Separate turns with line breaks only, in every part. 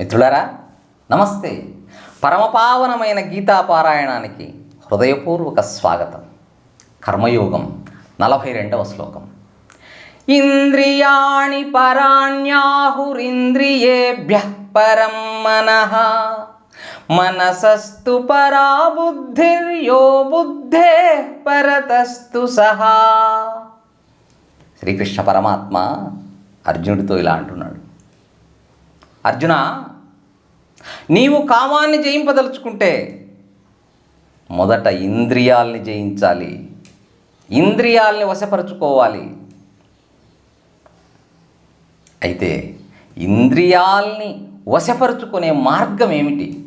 మిత్రులారా నమస్తే. పరమపావనమైన గీతాపారాయణానికి హృదయపూర్వక స్వాగతం. కర్మయోగం నలభై రెండవ శ్లోకం. ఇంద్రియాణి పరాణ్యాహురింద్రియేభ్య పరం మనః. మనసస్తు పరా బుద్ధిర్యో బుద్ధే పరతస్తు సహా. శ్రీకృష్ణ పరమాత్మ అర్జునుడితో ఇలా అంటున్నాడు. అర్జున నీవు కామాన్ని జయింపదలుచుకుంటే మొదట ఇంద్రియాల్ని జయించాలి. ఇంద్రియాల్ని వశపరుచుకోవాలి. అయితే ఇంద్రియాల్ని వశపరుచుకునే మార్గం ఏమిటి?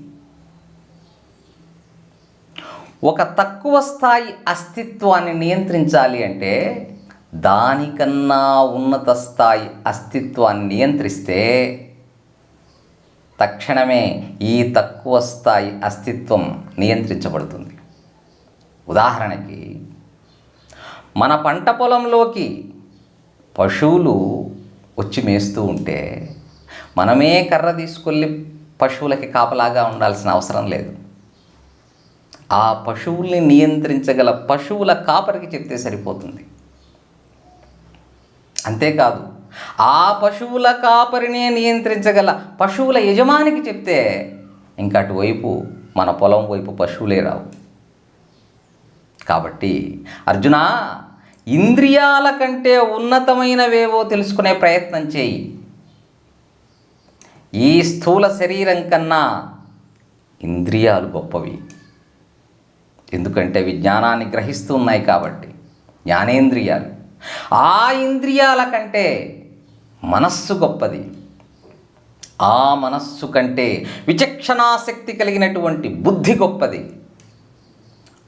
ఒక తక్కువ స్థాయి అస్తిత్వాన్ని నియంత్రించాలి అంటే దానికన్నా ఉన్నత స్థాయి అస్తిత్వాన్ని నియంత్రిస్తే తక్షణమే ఈ తక్కువ స్థాయి అస్తిత్వం నియంత్రించబడుతుంది. ఉదాహరణకి మన పంట పొలంలోకి పశువులు వచ్చి మేస్తూ ఉంటే మనమే కర్ర తీసుకెళ్ళి పశువులకి కాపలాగా ఉండాల్సిన అవసరం లేదు. ఆ పశువుల్ని నియంత్రించగల పశువుల కాపరికి చెప్తే సరిపోతుంది. అంతేకాదు ఆ పశువుల కాపరినే నియంత్రించగల పశువుల యజమానికి చెప్తే ఇంకా అటువైపు మన పొలం వైపు పశువులే రావు. కాబట్టి అర్జున ఇంద్రియాల కంటే ఉన్నతమైనవేవో తెలుసుకునే ప్రయత్నం చేయి. ఈ స్థూల శరీరం కన్నా ఇంద్రియాలు గొప్పవి. ఎందుకంటే విజ్ఞానాన్ని జ్ఞానాన్ని గ్రహిస్తున్నాయి కాబట్టి జ్ఞానేంద్రియాలు. ఆ ఇంద్రియాల కంటే మనస్సు గొప్పది. ఆ మనస్సు కంటే విచక్షణాశక్తి కలిగినటువంటి బుద్ధి గొప్పది.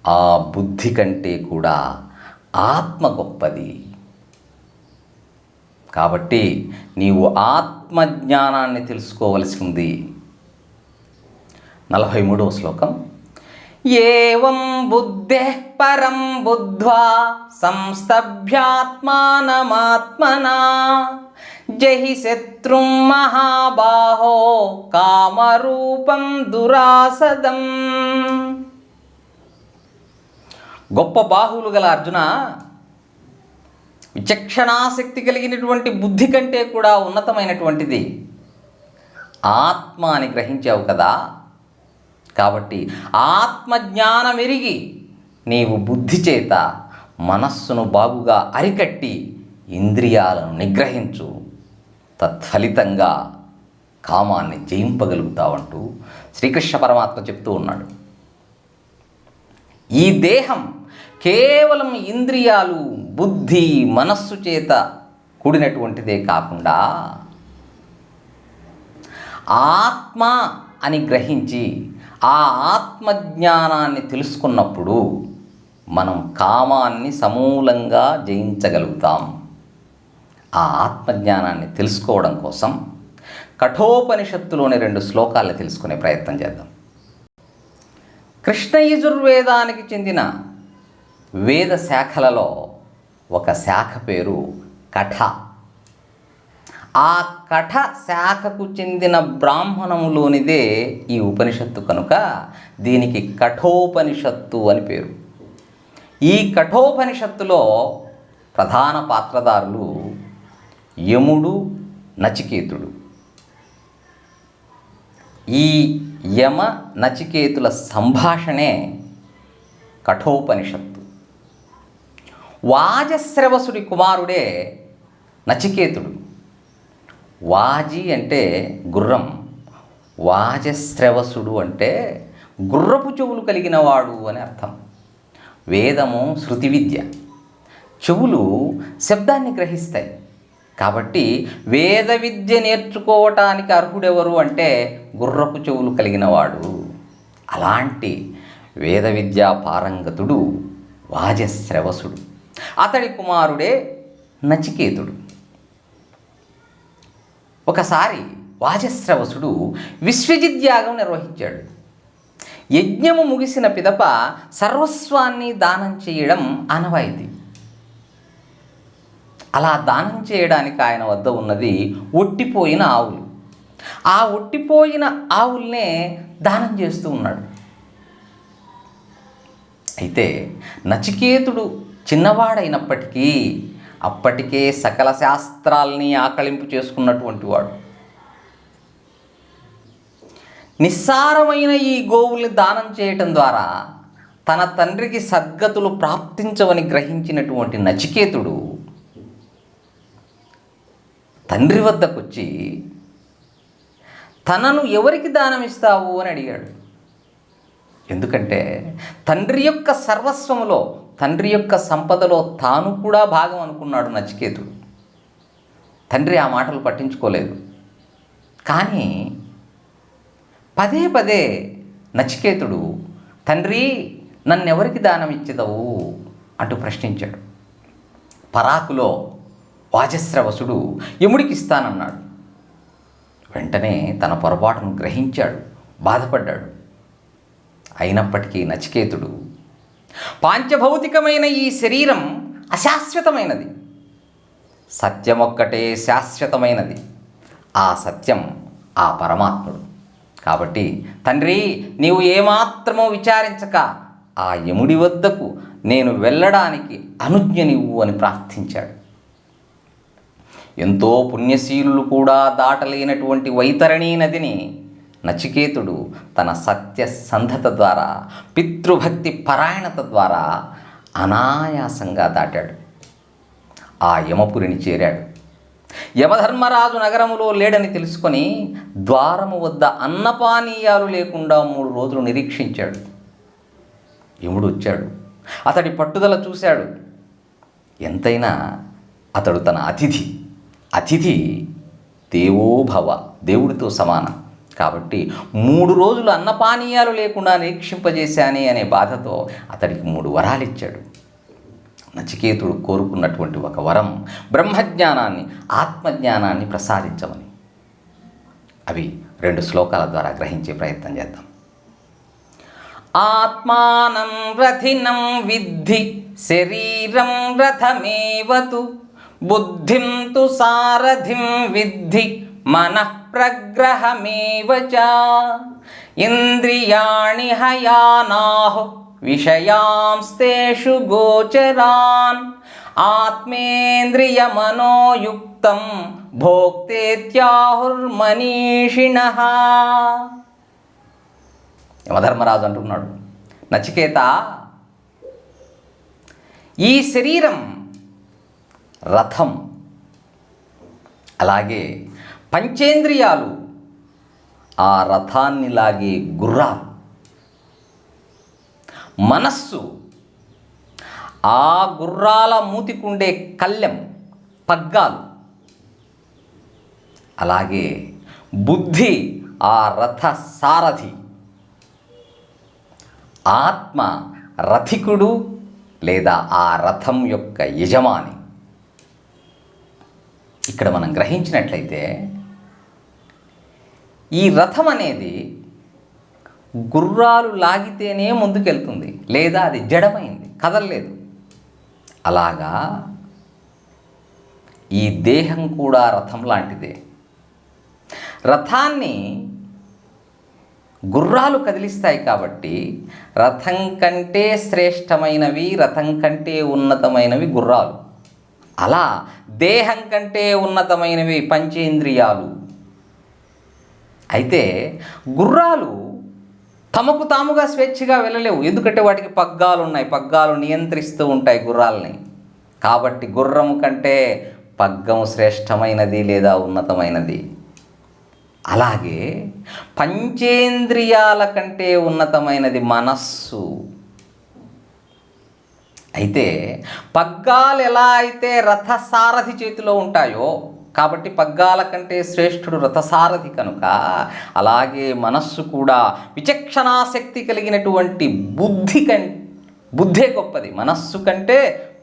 ఆ బుద్ధి కంటే కూడా ఆత్మ గొప్పది. కాబట్టి నీవు ఆత్మజ్ఞానాన్ని తెలుసుకోవలసి ఉంది నలభై మూడవ శ్లోకం. ఏవం బుద్ధే పరం బుద్ధ్వా సంస్తభ్యాత్మానమాత్మనా జహి శత్రుం మహాబాహో కామరూపం దురాసదం. గొప్ప బాహువులు గల అర్జున విచక్షణాశక్తి కలిగినటువంటి బుద్ధి కంటే కూడా ఉన్నతమైనటువంటిది. ఆత్మ అని గ్రహించావు కదా. కాబట్టి ఆత్మజ్ఞానం ఎరిగి నీవు బుద్ధి చేత మనస్సును బాగుగా అరికట్టి ఇంద్రియాలను నిగ్రహించు. తత్ఫలితంగా కామాన్ని జయింపగలుగుతావంటూ శ్రీకృష్ణ పరమాత్మ చెప్తూ ఉన్నాడు. ఈ దేహం కేవలం ఇంద్రియాలు బుద్ధి మనస్సు చేత కూడినటువంటిదే కాకుండా ఆత్మ అని గ్రహించి ఆ ఆత్మజ్ఞానాన్ని తెలుసుకున్నప్పుడు మనం కామాన్ని సమూలంగా జయించగలుగుతాం. ఆ ఆత్మజ్ఞానాన్ని తెలుసుకోవడం కోసం కఠోపనిషత్తులోని రెండు శ్లోకాలు తెలుసుకునే ప్రయత్నం చేద్దాం. కృష్ణ యజుర్వేదానికి చెందిన వేద శాఖలలో ఒక శాఖ పేరు కఠ. ఆ కఠ శాఖకు చెందిన బ్రాహ్మణములోనిదే ఈ ఉపనిషత్తు కనుక దీనికి కఠోపనిషత్తు అని పేరు. ఈ కఠోపనిషత్తులో ప్రధాన పాత్రదారులు యముడు నచికేతుడు. ఈ యమ నచికేతుల సంభాషణే కఠోపనిషత్తు. వాజశ్రవసుడి కుమారుడే నచికేతుడు. వాజి అంటే గుర్రం. వాజశ్రవసుడు అంటే గుర్రపు చెవులు కలిగిన వాడు అని అర్థం. వేదము శృతి విద్య. చెవులు శబ్దాన్ని గ్రహిస్తాయి. కాబట్టి వేద విద్య నేర్చుకోవటానికి అర్హుడెవరు అంటే గుర్రపు చెవులు కలిగినవాడు. అలాంటి వేద విద్యా పారంగతుడు వాజశ్రవసుడు. అతడి కుమారుడే నచికేతుడు. ఒకసారి వాజశ్రవసుడు విశ్వజిద్యాగం నిర్వహించాడు. యజ్ఞము ముగిసిన పిదప సర్వస్వాన్ని దానం చేయడం ఆనవాయితీ. అలా దానం చేయడానికి ఆయన వద్ద ఉన్నది ఒట్టిపోయిన ఆవులు. ఆ ఒట్టిపోయిన ఆవుల్నే దానం చేస్తూ ఉన్నాడు. అయితే నచికేతుడు చిన్నవాడైనప్పటికీ అప్పటికే సకల శాస్త్రాల్ని ఆకలింపు చేసుకున్నటువంటి వాడు. నిస్సారమైన ఈ గోవుల్ని దానం చేయటం ద్వారా తన తండ్రికి సద్గతులు ప్రాప్తించవని గ్రహించినటువంటి నచికేతుడు తండ్రి వద్దకు వచ్చి తనను ఎవరికి దానం ఇస్తావు అని అడిగాడు. ఎందుకంటే తండ్రి యొక్క సర్వస్వములో తండ్రి యొక్క సంపదలో తాను కూడా భాగం అనుకున్నాడు నచికేతుడు. తండ్రి ఆ మాటలు పట్టించుకోలేదు. కానీ పదే పదే నచికేతుడు తండ్రి నన్నెవరికి దానం ఇచ్చేదవు అంటూ ప్రశ్నించాడు. పరాకులో వాజస్రవసుడు యముడికి ఇస్తానన్నాడు. వెంటనే తన పొరపాటును గ్రహించాడు. బాధపడ్డాడు. అయినప్పటికీ నచికేతుడు పాంచభౌతికమైన ఈ శరీరం అశాశ్వతమైనది. సత్యమొక్కటే శాశ్వతమైనది. ఆ సత్యం ఆ పరమాత్ముడు. కాబట్టి తండ్రి నీవు ఏమాత్రమో విచారించక ఆ యముడి వద్దకు నేను వెళ్ళడానికి అనుజ్ఞనివ్వు అని ప్రార్థించాడు. ఎంతో పుణ్యశీలులు కూడా దాటలేనటువంటి వైతరణీ నదిని నచికేతుడు తన సత్యసంధత ద్వారా పితృభక్తి పరాయణత ద్వారా అనాయాసంగా దాటాడు. ఆ యమపురిని చేరాడు. యమధర్మరాజు నగరములో లేడని తెలుసుకొని ద్వారము వద్ద అన్నపానీయాలు లేకుండా మూడు రోజులు నిరీక్షించాడు. యముడు వచ్చాడు. అతడి పట్టుదల చూశాడు. ఎంతైనా అతడు తన అతిథి. అతిథి దేవోభవ దేవుడితో సమానం. కాబట్టి మూడు రోజులు అన్నపానీయాలు లేకుండా నిరీక్షింపజేశానే అనే బాధతో అతడికి మూడు వరాలు ఇచ్చాడు నచికేతుడు కోరుకున్నటువంటి ఒక వరం బ్రహ్మజ్ఞానాన్ని ఆత్మజ్ఞానాన్ని ప్రసాదించమని. అవి రెండు శ్లోకాల ద్వారా గ్రహించే ప్రయత్నం చేద్దాం. ఆత్మానం రథినం విద్ధి శరీరం రథమేవతు. బుద్ధిం తు సారథిం విద్ధి మనః ప్రగ్రహమేవ చ. ఇంద్రియాణి హయానాహు విషయాంస్తేషు గోచరాన్. ఆత్మేంద్రియమనోయుక్తం భోక్తేత్యాహుర్మనీషిణ. యమధర్మరాజు అంటున్నాడు. నచికేత ఈ శరీరం రథం. అలాగే పంచేంద్రియాలు ఆ రథాన్ని లాగే గుర్రాలు. మనస్సు ఆ గుర్రాల మూతికుండే కళ్ళెం పగ్గాలు. అలాగే బుద్ధి ఆ రథ సారథి ఆత్మ రథికుడు లేదా ఆ రథం యొక్క యజమాని. ఇక్కడ మనం గ్రహించినట్లయితే ఈ రథం అనేది గుర్రాలు లాగితేనే ముందుకెళ్తుంది లేదా అది జడమైంది కదలలేదు. అలాగా ఈ దేహం కూడా రథం లాంటిదే. రథాన్ని గుర్రాలు కదిలిస్తాయి కాబట్టి రథం కంటే శ్రేష్టమైనవి రథం కంటే ఉన్నతమైనవి గుర్రాలు. అలా దేహం కంటే ఉన్నతమైనవి పంచేంద్రియాలు. అయితే గుర్రాలు తమకు తాముగా స్వేచ్ఛగా వెళ్ళలేవు. ఎందుకంటే వాటికి పగ్గాలు ఉన్నాయి. పగ్గాలు నియంత్రిస్తూ ఉంటాయి గుర్రాలని. కాబట్టి గుర్రం కంటే పగ్గం శ్రేష్టమైనది లేదా ఉన్నతమైనది. అలాగే పంచేంద్రియాల కంటే ఉన్నతమైనది మనస్సు. అయితే పగ్గాలు ఎలా అయితే రథసారథి చేతిలో ఉంటాయో కాబట్టి పగ్గాల కంటే శ్రేష్ఠుడు రథసారథి కనుక అలాగే మనస్సు కూడా విచక్షణాశక్తి కలిగినటువంటి బుద్ధి కం బుద్ధే గొప్పది. మనస్సు కంటే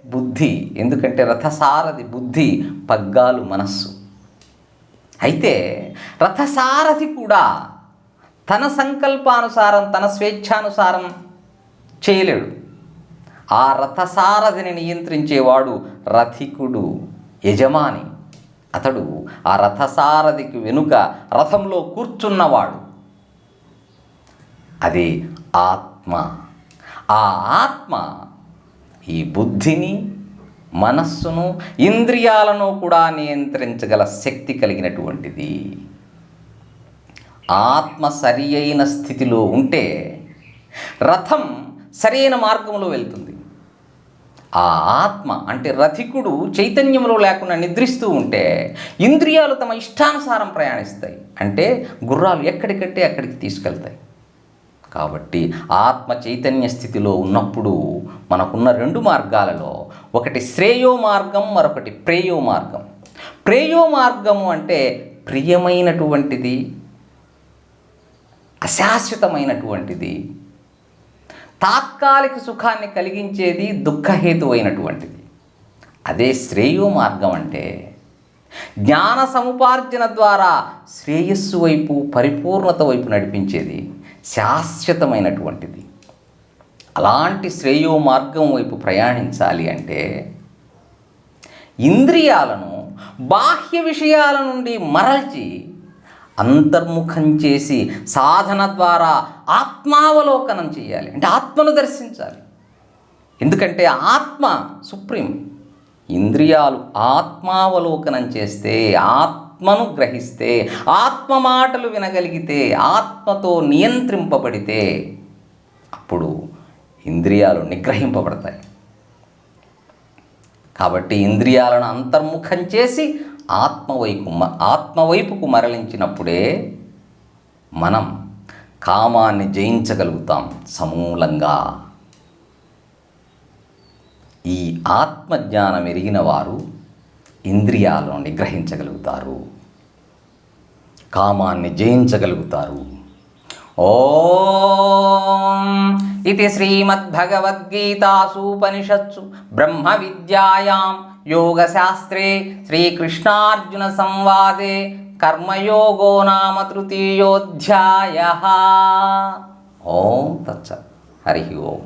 బుద్ధి ఎందుకంటే రథసారథి బుద్ధి పగ్గాలు మనస్సు. అయితే రథసారథి కూడా తన సంకల్పానుసారం తన స్వేచ్ఛానుసారం చేయలేడు. ఆ రథసారథిని నియంత్రించేవాడు రథికుడు యజమాని. అతడు ఆ రథసారథికి వెనుక రథంలో కూర్చున్నవాడు. అది ఆత్మ. ఆ ఆత్మ ఈ బుద్ధిని మనస్సును ఇంద్రియాలను కూడా నియంత్రించగల శక్తి కలిగినటువంటిది. ఆత్మ సరి అయిన స్థితిలో ఉంటే రథం సరైన మార్గంలో వెళ్తుంది. ఆ ఆత్మ అంటే రథికుడు చైతన్యంలో లేకుండా నిద్రిస్తూ ఉంటే ఇంద్రియాలు తమ ఇష్టానుసారం ప్రయాణిస్తాయి. అంటే గుర్రాలు ఎక్కడికంటే అక్కడికి తీసుకెళ్తాయి. కాబట్టి ఆత్మ చైతన్య స్థితిలో ఉన్నప్పుడు మనకున్న రెండు మార్గాలలో ఒకటి శ్రేయో మార్గం మరొకటి ప్రేయో మార్గం. ప్రేయో మార్గము అంటే ప్రియమైనటువంటిది అశాశ్వతమైనటువంటిది తాత్కాలిక సుఖాన్ని కలిగించేది దుఃఖహేతువైనటువంటిది అదే శ్రేయో మార్గం అంటే జ్ఞాన సముపార్జన ద్వారా శ్రేయస్సు వైపు పరిపూర్ణత వైపు నడిపించేది శాశ్వతమైనటువంటిది. అలాంటి శ్రేయో మార్గం వైపు ప్రయాణించాలి అంటే ఇంద్రియాలను బాహ్య విషయాల నుండి మరల్చి అంతర్ముఖం చేసి సాధన ద్వారా ఆత్మావలోకనం చేయాలి. అంటే ఆత్మను దర్శించాలి. ఎందుకంటే ఆత్మ సుప్రీం. ఇంద్రియాలు ఆత్మావలోకనం చేస్తే ఆత్మను గ్రహిస్తే ఆత్మ మాటలు వినగలిగితే ఆత్మతో నియంత్రింపబడితే అప్పుడు ఇంద్రియాలు నిగ్రహింపబడతాయి. కాబట్టి ఇంద్రియాలను అంతర్ముఖం చేసి ఆత్మవైపు మ- ఆత్మవైపుకు మరలించినప్పుడే మనం కామాన్ని జయించగలుగుతాం సమూలంగా. ఈ ఆత్మజ్ఞానం ఎరిగిన వారు ఇంద్రియాలను నిగ్రహించగలుగుతారు. కామాన్ని జయించగలుగుతారు. ఓం ఇది శ్రీమద్భగవద్గీతాసూపనిషత్సు బ్రహ్మ విద్యాయాం యోగశాస్త్రే శ్రీకృష్ణార్జున సంవాదే కర్మయోగో నామ తృతీయోధ్యాయ ఓం తచ్చ హరి ఓం